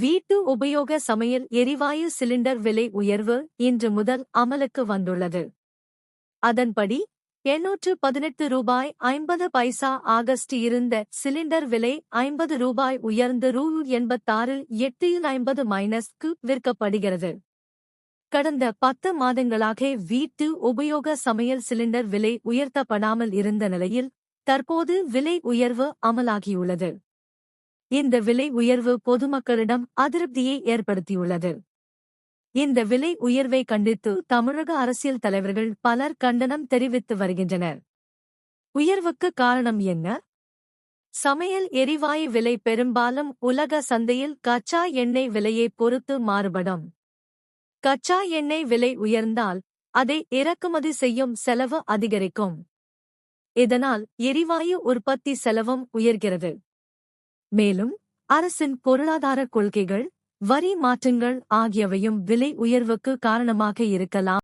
வீட்டு உபயோக சமையல் எரிவாயு சிலிண்டர் விலை உயர்வு இன்று முதல் அமலுக்கு வந்துள்ளது. அதன்படி எண்ணூற்று பதினெட்டு ரூபாய் ஐம்பது பைசா ஆகஸ்ட் இருந்த சிலிண்டர் விலை ஐம்பது ரூபாய் உயர்ந்து ரூ. எண்பத்தாறு எட்டு ஐம்பது மைனஸ்க்கு விற்கப்படுகிறது. கடந்த பத்து மாதங்களாக வீட்டு உபயோக சமையல் சிலிண்டர் விலை உயர்த்தப்படாமல் இருந்த நிலையில் தற்போது விலை உயர்வு அமலாகியுள்ளது. இந்த விலை உயர்வு பொதுமக்களிடம் அதிருப்தியை ஏற்படுத்தியுள்ளது. இந்த விலை உயர்வை கண்டித்து தமிழக அரசியல் தலைவர்கள் பலர் கண்டனம் தெரிவித்து வருகின்றனர். உயர்வுக்கு காரணம் என்ன? சமையல் எரிவாயு விலை பெரும்பாலும் உலக சந்தையில் கச்சா எண்ணெய் விலையை பொறுத்து மாறுபடும். கச்சா எண்ணெய் விலை உயர்ந்தால் அதை இறக்குமதி செய்யும் செலவு அதிகரிக்கும். இதனால் எரிவாயு உற்பத்தி செலவும் உயர்கிறது. மேலும் அரசின் பொருளாதார கொள்கைகள் வரி மாற்றங்கள் ஆகியவையும் விலை உயர்வுக்கு காரணமாக இருக்கலாம்.